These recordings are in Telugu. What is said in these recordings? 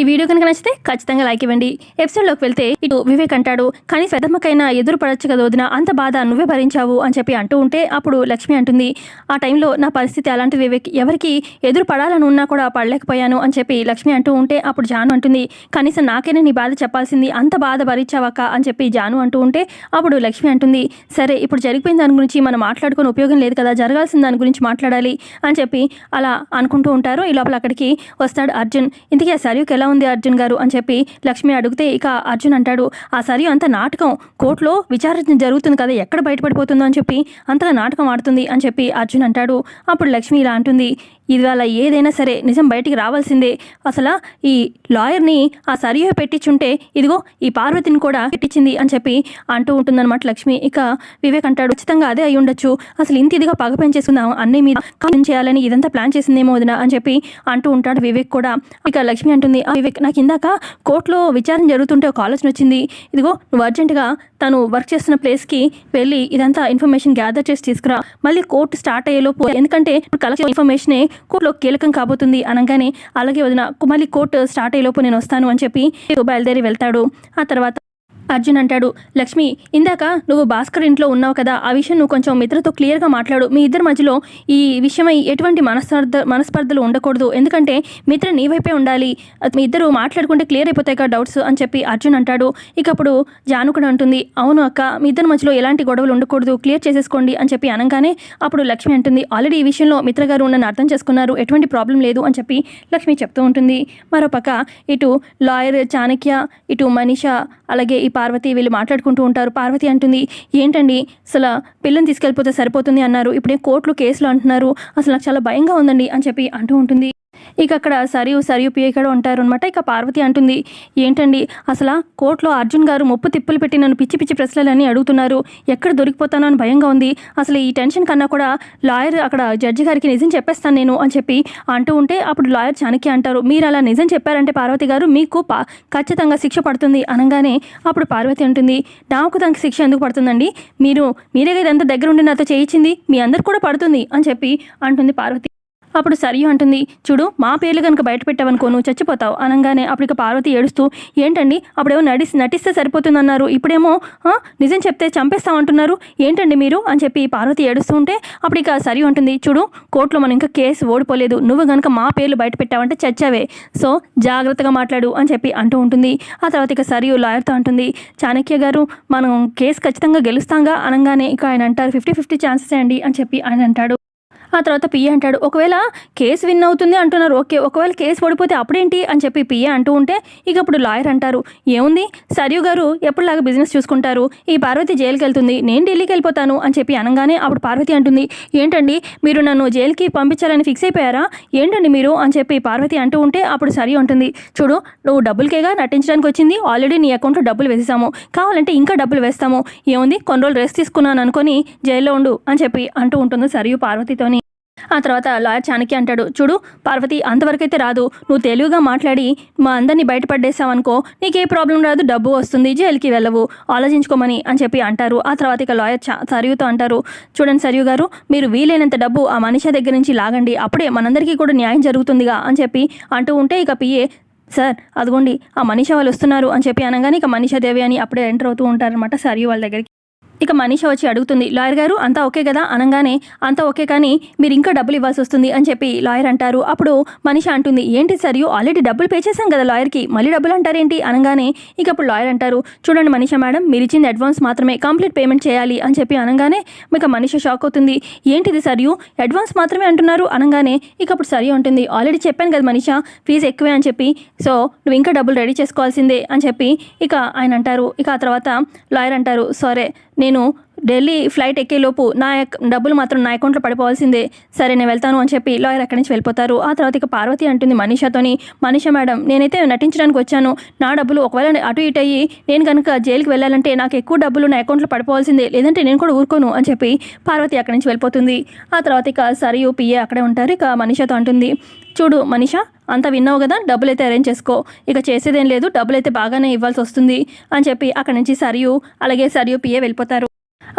ఈ వీడియో కనుక నచ్చితే ఖచ్చితంగా లైక్ ఇవ్వండి. ఎపిసోడ్లోకి వెళ్తే ఇటు వివేక్ అంటాడు కానీ పెద్దమ్మకైనా ఎదురు పడచ్చు కదా వదిన అంత బాధ నువ్వే భరించావు అని చెప్పి అంటూ ఉంటే అప్పుడు లక్ష్మి అంటుంది ఆ టైంలో నా పరిస్థితి అలాంటి వివేక్. ఎవరికి ఎదురు పడాలని ఉన్నా కూడా పడలేకపోయాను అని చెప్పి లక్ష్మి అంటూ ఉంటే అప్పుడు జాను అంటుంది కనీసం నాకైనా నీ బాధ చెప్పాల్సింది అంత బాధ భరించావక్క అని చెప్పి జాను అంటూ ఉంటే అప్పుడు లక్ష్మి అంటుంది సరే ఇప్పుడు జరిగిపోయిన దాని గురించి మనం మాట్లాడుకుని ఉపయోగం లేదు కదా జరగాల్సిన దాని గురించి మాట్లాడాలి అని చెప్పి అలా అనుకుంటూ ఉంటారు. ఈ లోపల అక్కడికి వస్తాడు అర్జున్ ఇంతకీ ఆ సరియుకి ఎలా ఉంది అర్జున్ గారు అని చెప్పి లక్ష్మి అడిగితే ఇక అర్జున్ అంటాడు ఆ సరియు అంత నాటకం కోర్టులో విచారణ జరుగుతుంది కదా ఎక్కడ బయటపడిపోతుందో అని చెప్పి అంతగా నాటకం ఆడుతుంది అని చెప్పి అర్జున్ అంటాడు. అప్పుడు లక్ష్మి ఇలా అంటుంది ఇవాళ ఏదైనా సరే నిజం బయటికి రావాల్సిందే. అసలు ఈ లాయర్ని ఆ సరియో పెట్టించుంటే ఇదిగో ఈ పార్వతిని కూడా పెట్టించింది అని చెప్పి అంటూ ఉంటుందన్నమాట లక్ష్మి. ఇక వివేక్ అంటాడు ఖచ్చితంగా అదే అయి ఉండొచ్చు. అసలు ఇంత ఇదిగా పగ పెంచేసుకుందాం అన్నీ మీద కాలం చేయాలని ఇదంతా ప్లాన్ చేసిందేమో వదిన అని చెప్పి అంటూ ఉంటాడు వివేక్ కూడా. ఇక లక్ష్మి అంటుంది వివేక్ నాకు ఇందాక కోర్టులో విచారణ జరుగుతుంటే ఒక ఆలోచన వచ్చింది. ఇదిగో నువ్వు అర్జెంటుగా తను వర్క్ చేస్తున్న ప్లేస్కి వెళ్ళి ఇదంతా ఇన్ఫర్మేషన్ గ్యాదర్ చేసి తీసుకురా. మళ్ళీ కోర్టు స్టార్ట్ అయ్యేలోపు ఎందుకంటే ఇప్పుడు కలెక్షన్ ఇన్ఫర్మేషనే కోర్టులో కీలకం కాబోతుంది అనగానే అలాగే వదిన మళ్ళీ కోర్టు స్టార్ట్ అయ్యేలోపు నేను వస్తాను అని చెప్పి బయలుదేరి వెళ్తాడు. ఆ తర్వాత అర్జున్ అంటాడు లక్ష్మి ఇందాక నువ్వు భాస్కర్ ఇంట్లో ఉన్నావు కదా ఆ విషయం నువ్వు కొంచెం మిత్రతో క్లియర్గా మాట్లాడు. మీ ఇద్దరి మధ్యలో ఈ విషయమై ఎటువంటి మనస్పర్ధ మనస్పర్ధలు ఉండకూడదు. ఎందుకంటే మిత్ర నీ వైపే ఉండాలి. మీ ఇద్దరు మాట్లాడుకుంటే క్లియర్ అయిపోతాయి కదా డౌట్స్ అని చెప్పి అర్జున్ అంటాడు. ఇక అప్పుడు జాను కూడా అంటుంది అవును అక్క మీ ఇద్దరి మధ్యలో ఎలాంటి గొడవలు ఉండకూడదు. క్లియర్ చేసేసుకోండి అని చెప్పి అనగానే అప్పుడు లక్ష్మి అంటుంది ఆల్రెడీ ఈ విషయంలో మిత్ర గారు నన్ను అర్థం చేసుకున్నారు. ఎటువంటి ప్రాబ్లం లేదు అని చెప్పి లక్ష్మి చెప్తూ ఉంటుంది. మరోపక్క ఇటు లాయర్ చాణక్య ఇటు మనీష అలాగే ఈ పార్వతి వీళ్ళు మాట్లాడుకుంటూ ఉంటారు. పార్వతి అంటుంది ఏంటండి? అసలు పిల్లని తీసుకెళ్ళిపోతే సరిపోతుంది అన్నారు. ఇప్పుడే కోర్టులో కేసులు అంటున్నారు. అసలు నాకు చాలా భయంగా ఉందండి అని చెప్పి అంటూ ఉంటుంది. ఇక అక్కడ సరియు సరియు పియ కూడా ఉంటారు అనమాట ఇక పార్వతి అంటుంది ఏంటండి? అసలు కోర్టులో అర్జున్ గారు ముప్పు తిప్పులు పెట్టి నన్ను పిచ్చి పిచ్చి ప్రశ్నలని అడుగుతున్నారు. ఎక్కడ దొరికిపోతానో అని భయంగా ఉంది. అసలు ఈ టెన్షన్ కన్నా కూడా లాయర్ అక్కడ జడ్జి గారికి నిజం చెప్పేస్తాను నేను అని చెప్పి అంటూ ఉంటే అప్పుడు లాయర్ చాణక్య అంటారు మీరు అలా నిజం చెప్పారంటే పార్వతి గారు మీకు పా ఖచ్చితంగా శిక్ష పడుతుంది అనగానే అప్పుడు పార్వతి అంటుంది నాకు దానికి శిక్ష ఎందుకు పడుతుందండి? మీరు మీరే ఇదంతా ఎంత దగ్గర నాతో చేయించింది? మీ అందరు కూడా పడుతుంది అని చెప్పి అంటుంది పార్వతి. అప్పుడు సరియు అంటుంది చూడు మా పేర్లు కనుక బయట పెట్టావనుకో నువ్వు చచ్చిపోతావు. అనగానే అప్పుడు ఇక పార్వతి ఏడుస్తూ ఏంటండి అప్పుడేమో నడి నటిస్తే సరిపోతుందన్నారు. ఇప్పుడేమో నిజం చెప్తే చంపేస్తామంటున్నారు. ఏంటండి మీరు? అని చెప్పి పార్వతి ఏడుస్తూ ఉంటే అప్పుడు ఇక సరియు అంటుంది చూడు కోర్టులో మనం ఇంకా కేసు ఓడిపోలేదు. నువ్వు కనుక మా పేర్లు బయట పెట్టావంటే చచ్చావే. సో జాగ్రత్తగా మాట్లాడు అని చెప్పి అంటూ ఉంటుంది. ఆ తర్వాత ఇక సరియు లాయర్తో అంటుంది చాణక్య గారు మనం కేసు ఖచ్చితంగా గెలుస్తాంగా అనగానే ఇక ఆయన అంటారు ఫిఫ్టీ ఫిఫ్టీ ఛాన్సెస్ అండి అని చెప్పి ఆయన అంటాడు. ఆ తర్వాత పిఏ అంటాడు ఒకవేళ కేసు విన్ అవుతుంది అంటున్నారు ఓకే ఒకవేళ కేసు పడిపోతే అప్పుడేంటి? అని చెప్పి పిఏ అంటూ ఉంటే ఇక అప్పుడు లాయర్ అంటారు ఏముంది? సరియు గారు ఎప్పుడులాగా బిజినెస్ చూసుకుంటారు? ఈ పార్వతి జైలుకి వెళ్తుంది నేను ఢిల్లీకి వెళ్ళిపోతాను అని చెప్పి అనగానే అప్పుడు పార్వతి అంటుంది ఏంటండి మీరు నన్ను జైలుకి పంపించాలని ఫిక్స్ అయిపోయారా? ఏంటండి మీరు? అని చెప్పి పార్వతి అంటూ ఉంటే అప్పుడు సరి ఉంటుంది చూడు నువ్వు డబ్బులకేగా నటించడానికి వచ్చింది ఆల్రెడీ నీ అకౌంట్లో డబ్బులు వేసేసాము కావాలంటే ఇంకా డబ్బులు వేస్తాము ఏముంది? కొన్ని రోజులు రెస్ట్ తీసుకున్నాను అనుకొని జైల్లో ఉండు అని చెప్పి అంటూ ఉంటుంది సరియు పార్వతితోని. ఆ తర్వాత లాయర్ చాణక్య అంటాడు చూడు పార్వతి అంతవరకైతే రాదు. నువ్వు తెలివిగా మాట్లాడి మా అందరినీ బయటపడేసావనుకో నీకే ప్రాబ్లం రాదు డబ్బు వస్తుంది జైలుకి వెళ్ళవు. ఆలోచించుకోమని అని చెప్పి అంటారు. ఆ తర్వాత ఇక లాయర్ చా సరియుతో అంటారు చూడండి సరియు గారు మీరు వీలైనంత డబ్బు ఆ మనిషి దగ్గర నుంచి లాగండి. అప్పుడే మనందరికీ కూడా న్యాయం జరుగుతుందిగా అని చెప్పి అంటూ ఉంటే ఇక పిఏ సార్ అదిగోండి ఆ మనిషి వాళ్ళు వస్తున్నారు అని చెప్పి అనగానే ఇక మనిషాదేవి అని అప్పుడే ఎంటర్ అవుతూ ఉంటారనమాట సరియు వాళ్ళ దగ్గరికి. ఇక మనీష వచ్చి అడుగుతుంది లాయర్ గారు అంతా ఓకే కదా? అనగానే అంతా ఓకే కానీ మీరు ఇంకా డబ్బులు ఇవ్వాల్సి వస్తుంది అని చెప్పి లాయర్ అంటారు. అప్పుడు మనీష అంటుంది ఏంటి సార్ యూ ఆల్రెడీ డబ్బులు పే చేశాం కదా లాయర్కి? మళ్ళీ డబ్బులు అంటారేంటి? అనగానే ఇక అప్పుడు లాయర్ అంటారు చూడండి మనీష మేడం మీరు ఇచ్చింది అడ్వాన్స్ మాత్రమే కంప్లీట్ పేమెంట్ చేయాలి అని చెప్పి అనగానే మీకు మనీష షాక్ అవుతుంది. ఏంటిది సర్ యూ అడ్వాన్స్ మాత్రమే అంటున్నారు? అనగానే ఇక అప్పుడు సరి ఉంటుంది ఆల్రెడీ చెప్పాను కదా మనీష ఫీజు ఎక్కువే అని చెప్పి సో నువ్వు ఇంకా డబ్బులు రెడీ చేసుకోవాల్సిందే అని చెప్పి ఇక ఆయన అంటారు. ఇక ఆ తర్వాత లాయర్ అంటారు సరే నేను ఢిల్లీ ఫ్లైట్ ఎక్కేలోపు నా యొక్క డబ్బులు మాత్రం నా అకౌంట్లో పడిపోవాల్సిందే. సరే నేను వెళ్తాను అని చెప్పి లాయర్ అక్కడి నుంచి వెళ్ళిపోతారు. ఆ తర్వాత ఇక పార్వతి అంటుంది మనీషాతోని మనీషా మేడం నేనైతే నటించడానికి వచ్చాను. నా డబ్బులు ఒకవేళ అటు ఇటు అయ్యి నేను కనుక జైలుకి వెళ్ళాలంటే నాకు ఎక్కువ డబ్బులు నా అకౌంట్లో పడిపోవాల్సిందే. లేదంటే నేను కూడా ఊరుకోను అని చెప్పి పార్వతి అక్కడి నుంచి వెళ్ళిపోతుంది. ఆ తర్వాత ఇక సరియు పిఏ అక్కడే ఉంటారు. ఇక మనీషాతో అంటుంది చూడు మనిషా అంతా విన్నావు కదా డబ్బులు అయితే అరేంజ్ చేసుకో. ఇక చేసేదేం లేదు డబ్బులు అయితే బాగానే ఇవ్వాల్సి వస్తుంది అని చెప్పి అక్కడి నుంచి సరియు అలాగే సరియు పిఏ వెళ్ళిపోతారు.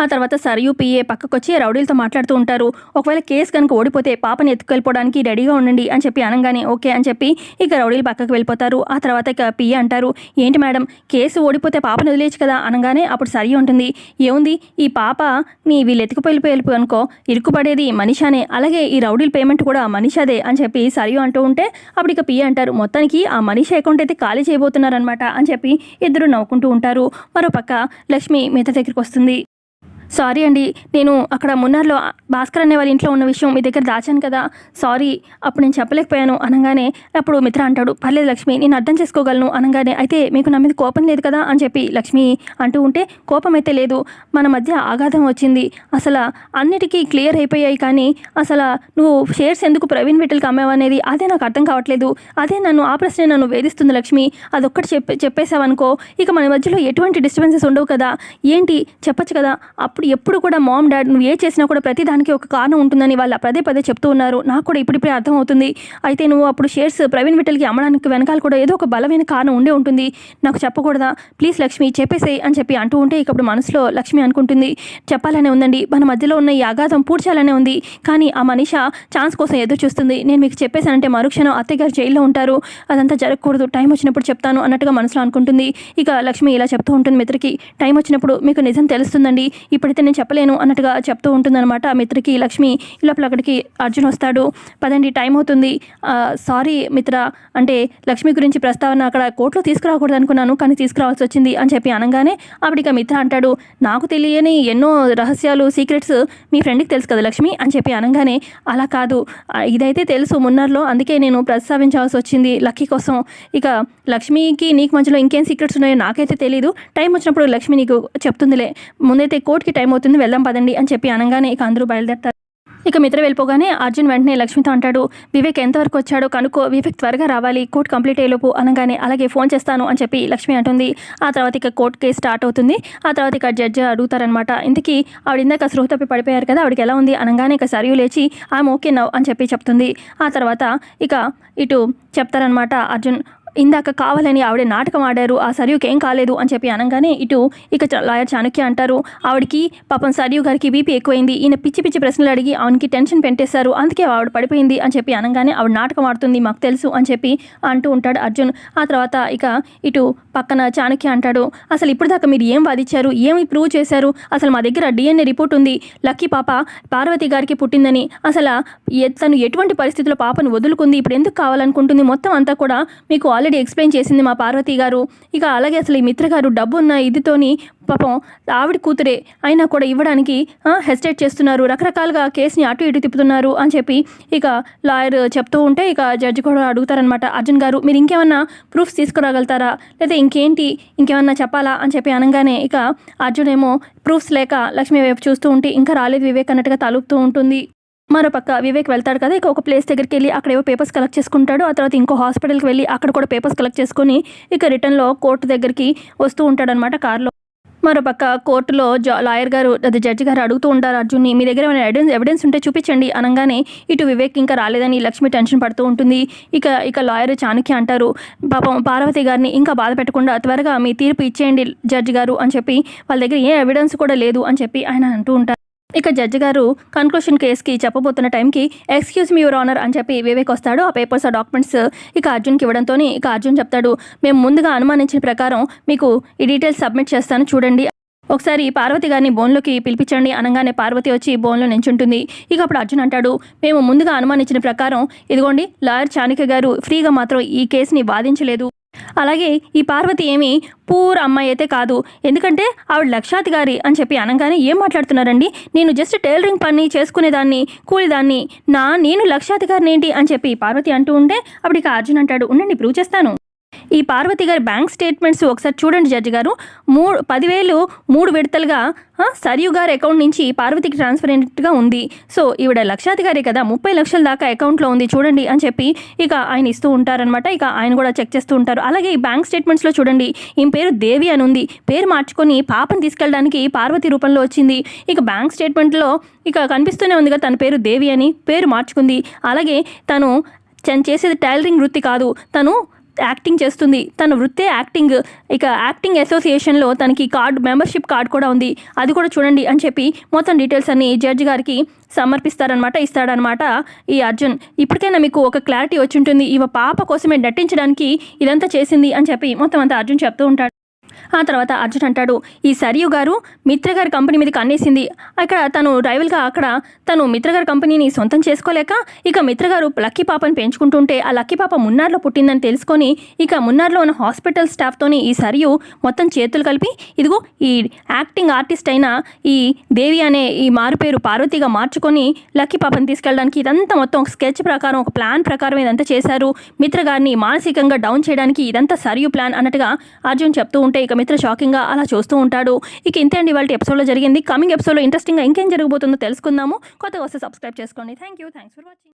ఆ తర్వాత సరియు పిఏ పక్కకొచ్చి రౌడీలతో మాట్లాడుతూ ఉంటారు. ఒకవేళ కేసు కనుక ఓడిపోతే పాపని ఎత్తుకెళ్ళిపోవడానికి రెడీగా ఉండండి అని చెప్పి అనగానే ఓకే అని చెప్పి ఇక రౌడీలు పక్కకు వెళ్ళిపోతారు. ఆ తర్వాత ఇక పిఏ అంటారు ఏంటి మేడం కేసు ఓడిపోతే పాపని వదిలేయచ్చు కదా? అనగానే అప్పుడు సరి ఉంటుంది ఏముంది ఈ పాప నీ వీళ్ళు ఎత్తుకుపోయి అనుకో ఇరుక్కుపడేది మనిషానే అలాగే ఈ రౌడీల పేమెంట్ కూడా మనిషాదే అని చెప్పి సరియు అంటూ ఉంటే అప్పుడు ఇక పిఏ అంటారు మొత్తానికి ఆ మనిషి అకౌంట్ అయితే ఖాళీ చేయబోతున్నారనమాట అని చెప్పి ఇద్దరు నవ్వుకుంటూ ఉంటారు. మరోపక్క లక్ష్మి మిగతా దగ్గరికి వస్తుంది. సారీ అండి నేను అక్కడ మున్నార్లో భాస్కర్ అనే వాళ్ళ ఇంట్లో ఉన్న విషయం మీ దగ్గర దాచాను కదా. సారీ అప్పుడు నేను చెప్పలేకపోయాను అనగానే అప్పుడు మిత్ర అంటాడు పర్లేదు లక్ష్మి నేను అర్థం చేసుకోగలను అనగానే అయితే మీకు నా మీద కోపం లేదు కదా? అని చెప్పి లక్ష్మి అంటూ ఉంటే కోపం అయితే లేదు మన మధ్య ఆఘాతం వచ్చింది. అసలు అన్నిటికీ క్లియర్ అయిపోయాయి కానీ అసలు నువ్వు షేర్స్ ఎందుకు ప్రవీణ్ విఠల్కి అమ్మావనేది అదే నాకు అర్థం కావట్లేదు. అదే నన్ను ఆ ప్రశ్న నన్ను వేధిస్తుంది లక్ష్మి. అదొక్కటి చెప్పే చెప్పేసావనుకో ఇక మన మధ్యలో ఎటువంటి డిస్టర్బెన్సెస్ ఉండవు కదా? ఏంటి? చెప్పొచ్చు కదా? అప్పుడు ఎప్పుడు కూడా మామ్ డాడ్ నువ్వు ఏ చేసినా కూడా ప్రతి దానికి ఒక కారణం ఉంటుందని వాళ్ళు పదే పదే చెప్తూ ఉన్నారు. నాకు కూడా ఇప్పుడిప్పుడే అర్థమవుతుంది. అయితే నువ్వు అప్పుడు షేర్స్ ప్రవీణ్ విఠల్కి అమ్మడానికి వెనకాల కూడా ఏదో ఒక బలమైన కారణం ఉండే ఉంటుంది. నాకు చెప్పకూడదా? ప్లీజ్ లక్ష్మి చెప్పేసేయ్ అని చెప్పి అంటూ ఉంటే ఇక ఇప్పుడు మనసులో లక్ష్మి అనుకుంటుంది. చెప్పాలనే ఉందండి. మన మధ్యలో ఉన్న ఈ అగాధం పూడ్చాలనే ఉంది. కానీ ఆ మనిష ఛాన్స్ కోసం ఎదురు చూస్తుంది. నేను మీకు చెప్పేశానంటే మరుక్షణం అత్తయ్య గారు జైల్లో ఉంటారు. అదంతా జరగకూడదు. టైం వచ్చినప్పుడు చెప్తాను అన్నట్టుగా మనసులో అనుకుంటుంది. ఇక లక్ష్మి ఇలా చెప్తూ ఉంటుంది మిత్రకి. టైం వచ్చినప్పుడు మీకు నిజం తెలుస్తుందండి. ఇప్పుడు ఇప్పుడైతే నేను చెప్పలేను అన్నట్టుగా చెప్తూ ఉంటుందన్నమాట. ఆ మిత్రకి లక్ష్మి లోపల అక్కడికి అర్జున్ వస్తాడు. పదండి టైం అవుతుంది. సారీ మిత్ర అంటే లక్ష్మి గురించి ప్రస్తావన అక్కడ కోర్టులో తీసుకురాకూడదు అనుకున్నాను కానీ తీసుకురావాల్సి వచ్చింది అని చెప్పి అనగానే అప్పటికి మిత్ర అంటాడు నాకు తెలియని ఎన్నో రహస్యాలు సీక్రెట్స్ మీ ఫ్రెండ్కి తెలుసు కదా లక్ష్మి? అని చెప్పి అనగానే అలా కాదు. ఇదైతే తెలుసు మున్నర్లో అందుకే నేను ప్రస్తావించాల్సి వచ్చింది లక్కీ కోసం. ఇక లక్ష్మికి నీకు మధ్యలో ఇంకేం సీక్రెట్స్ ఉన్నాయో నాకైతే తెలియదు టైం వచ్చినప్పుడు లక్ష్మి నీకు చెప్తుందిలే. ముందైతే కోర్టుకి టైం అవుతుంది వెళ్దాం పదండి అని చెప్పి అనగానే ఇక అందరూ బయలుదేరతారు. ఇక మిత్ర వెళ్ళిపోగానే అర్జున్ వెంటనే లక్ష్మితో అంటాడు వివేక్ ఎంతవరకు వచ్చాడో కనుక్కో వివేక్ త్వరగా రావాలి కోర్టు కంప్లీట్ అయ్యేలోపు అనగానే అలాగే ఫోన్ చేస్తాను అని చెప్పి లక్ష్మి అంటుంది. ఆ తర్వాత ఇక కోర్టు కేసు స్టార్ట్ అవుతుంది. ఆ తర్వాత ఇక జడ్జి అడుగుతారనమాట ఇంతకీ ఆవిడ ఇందాక స్పృహ తప్పి పడిపోయారు కదా ఆవిడకి ఎలా ఉంది? అనగానే ఇక సరియు లేచి ఆమె ఓకే నవ్ అని చెప్పి చెప్తుంది. ఆ తర్వాత ఇక ఇటు చెప్తారనమాట అర్జున్ ఇందాక కావాలని ఆవిడ నాటకం ఆడారు ఆ సరియుకి ఏం కాలేదు అని చెప్పి అనగానే ఇటు ఇక లాయర్ చాణక్య అంటారు. ఆవిడకి పాపం సరియు గారికి బీపీ ఎక్కువైంది. ఈయన పిచ్చి పిచ్చి ప్రశ్నలు అడిగి ఆవిడకి టెన్షన్ పెట్టేశారు. అందుకే ఆవిడ పడిపోయింది అని చెప్పి అనగానే ఆవిడ నాటకం ఆడుతుంది మాకు తెలుసు అని చెప్పి అంటూ ఉంటాడు అర్జున్. ఆ తర్వాత ఇక ఇటు పక్కన చాణక్య అంటాడు అసలు ఇప్పుడు దాకా మీరు ఏం వాదించారు? ఏమి ప్రూవ్ చేశారు? అసలు మా దగ్గర డిఎన్ఏ రిపోర్ట్ ఉంది. లక్కీ పాప పార్వతి గారికి పుట్టిందని. అసలు ఎ- తను ఎటువంటి పరిస్థితుల్లో పాపను వదులుకుంది? ఇప్పుడు ఎందుకు కావాలనుకుంటుంది? మొత్తం అంతా కూడా మీకు ఆల్రెడీ ఎక్స్ప్లెయిన్ చేసింది మా పార్వతి గారు. ఇక అలాగే అసలు ఈ మిత్ర గారు డబ్బు ఉన్న ఇదితోని పాపం ఆవిడ కూతురే. అయినా కూడా ఇవ్వడానికి హెసిటేట్ చేస్తున్నారు. రకరకాలుగా కేసుని అటు ఇటు తిప్పుతున్నారు అని చెప్పి ఇక లాయర్ చెప్తూ ఉంటే ఇక జడ్జి కూడా అడుగుతారనమాట అర్జున్ గారు మీరు ఇంకేమన్నా ప్రూఫ్స్ తీసుకురాగలుగుతారా? లేదా ఇంకేంటి? ఇంకేమన్నా చెప్పాలా? అని చెప్పి అనగానే ఇక అర్జున్ ఏమో ప్రూఫ్స్ లేక లక్ష్మి వైపు చూస్తూ ఉంటే ఇంకా రాలేదు వివేక్ అన్నట్టుగా తలుపుతూ ఉంటుంది. మరోపక్క వివేక్ వెళ్తాడు కదా ఇక ఒక ప్లేస్ దగ్గరికి వెళ్ళి అక్కడ ఏవో పేపర్స్ కలెక్ట్ చేసుకుంటాడు. ఆ తర్వాత ఇంకో హాస్పిటల్కి వెళ్ళి అక్కడ కూడా పేపర్స్ కలెక్ట్ చేసుకొని ఇక రిటర్న్లో కోర్టు దగ్గరికి వస్తూ ఉంటాడనమాట కార్లో మరోపక్క కోర్టులో జా లాయర్ గారు అది జడ్జి గారు అడుగుతూ ఉంటారు అర్జున్ని మీ దగ్గర ఏమైనా ఎవిడెన్స్ ఎవిడెన్స్ ఉంటే చూపించండి. అనగానే ఇటు వివేక్ ఇంకా రాలేదని లక్ష్మి టెన్షన్ పడుతూ ఉంటుంది. ఇక ఇక లాయర్ చాణక్య అంటారు పాపం పార్వతి గారిని ఇంకా బాధ పెట్టకుండా త్వరగా మీ తీర్పు ఇచ్చేయండి జడ్జి గారు అని చెప్పి వాళ్ళ దగ్గర ఏ ఎవిడెన్స్ కూడా లేదు అని చెప్పి ఆయన అంటూ ఉంటారు. ఇక జడ్జి గారు కన్క్లూషన్ కేసుకి చెప్పబోతున్న టైంకి ఎక్స్క్యూజ్ మీ యువర్ ఆనర్ అని చెప్పి వివేక్ వస్తాడు. ఆ పేపర్స్ ఆ డాక్యుమెంట్స్ ఇక అర్జున్కి ఇవ్వడంతో ఇక అర్జున్ చెప్తాడు మేము ముందుగా అనుమానించిన ప్రకారం మీకు ఈ డీటెయిల్స్ సబ్మిట్ చేస్తాను చూడండి. ఒకసారి పార్వతి గారిని బోన్లోకి పిలిపించండి అనగానే పార్వతి వచ్చి బోన్లో నించుంటుంది. ఇక అప్పుడు అర్జున్ అంటాడు మేము ముందుగా అనుమానించిన ప్రకారం ఇదిగోండి లాయర్ చాణక్య గారు ఫ్రీగా మాత్రం ఈ కేసుని వాదించలేదు. అలాగే ఈ పార్వతి ఏమి పూర్ అమ్మాయి అయితే కాదు. ఎందుకంటే ఆవిడ లక్షాతి గారి అని చెప్పి అనగానే ఏం మాట్లాడుతున్నారండి? నేను జస్ట్ టైలరింగ్ పని చేసుకునేదాన్ని కూలిదాన్ని. నా నేను లక్షాతి గారిని ఏంటి అని చెప్పి పార్వతి అంటూ ఉంటే అప్పుడు ఇక అర్జున్ అంటాడు ఉండండి ప్రూవ్ చేస్తాను. ఈ పార్వతి గారి బ్యాంక్ స్టేట్మెంట్స్ ఒకసారి చూడండి జడ్జి గారు. మూడు పదివేలు మూడు విడతలుగా సరియు గారి అకౌంట్ నుంచి పార్వతికి ట్రాన్స్ఫర్ అయినట్టుగా ఉంది. సో ఈవిడ లక్షాధికారి కదా ముప్పై లక్షల దాకా అకౌంట్లో ఉంది చూడండి అని చెప్పి ఇక ఆయన ఇస్తూ ఉంటారనమాట ఇక ఆయన కూడా చెక్ చేస్తూ ఉంటారు. అలాగే ఈ బ్యాంక్ స్టేట్మెంట్స్లో చూడండి ఈమె పేరు దేవి అని ఉంది. పేరు మార్చుకొని పాపని తీసుకెళ్ళడానికి పార్వతి రూపంలో వచ్చింది. ఇక బ్యాంక్ స్టేట్మెంట్లో ఇక కనిపిస్తూనే ఉందిగా తన పేరు దేవి అని పేరు మార్చుకుంది. అలాగే తను తను చేసేది టైలరింగ్ వృత్తి కాదు. తను యాక్టింగ్ చేస్తుంది. తన వృత్తే యాక్టింగ్. ఇక యాక్టింగ్ అసోసియేషన్లో తనకి కార్డు మెంబర్షిప్ కార్డు కూడా ఉంది. అది కూడా చూడండి అని చెప్పి మొత్తం డీటెయిల్స్ అన్ని జడ్జి గారికి సమర్పిస్తారనమాట ఇస్తాడనమాట ఈ అర్జున్. ఇప్పటికైనా మీకు ఒక క్లారిటీ వచ్చి ఉంటుంది. ఇవ పాప కోసమే నటించడానికి ఇదంతా చేసింది అని చెప్పి మొత్తం అంతా అర్జున్ చెప్తూ ఉంటాడు. ఆ తర్వాత అర్జున్ అంటాడు ఈ సరియు గారు మిత్ర గారి కంపెనీ మీద కన్నేసింది అక్కడ తను రైవల్గా అక్కడ తను మిత్రగారి కంపెనీని సొంతం చేసుకోలేక ఇక మిత్ర గారు లక్కీ పాపని పెంచుకుంటుంటే ఆ లక్కీ పాప మున్నార్లో పుట్టిందని తెలుసుకొని ఇక మున్నార్లో ఉన్న హాస్పిటల్ స్టాఫ్తోని ఈ సరియు మొత్తం చేతులు కలిపి ఇదిగో ఈ యాక్టింగ్ ఆర్టిస్ట్ అయిన ఈ దేవి అనే ఈ మారుపేరు పార్వతిగా మార్చుకొని లక్కీ పాపని తీసుకెళ్ళడానికి ఇదంతా మొత్తం ఒక స్కెచ్ ప్రకారం ఒక ప్లాన్ ప్రకారం ఇదంతా చేశారు. మిత్రగారిని మానసికంగా డౌన్ చేయడానికి ఇదంతా సరియు ప్లాన్ అన్నట్టుగా అర్జున్ చెప్తూ ఉంటే ఇక మిత్ర షాకింగ్గా అలా చూస్తూ ఉంటాడు. ఇక ఇంతే అండి వాళ్ళ ఎపిసోడ్లో జరిగింది. కమింగ్ ఎపిసోడ్లో ఇంట్రెస్టింగ్గా ఇంకేం జరగబోతుందో తెలుసుకుందాము. కొత్తగా వస్తే సబ్స్క్రైబ్ చేసుకోండి. Thank you thanks for watching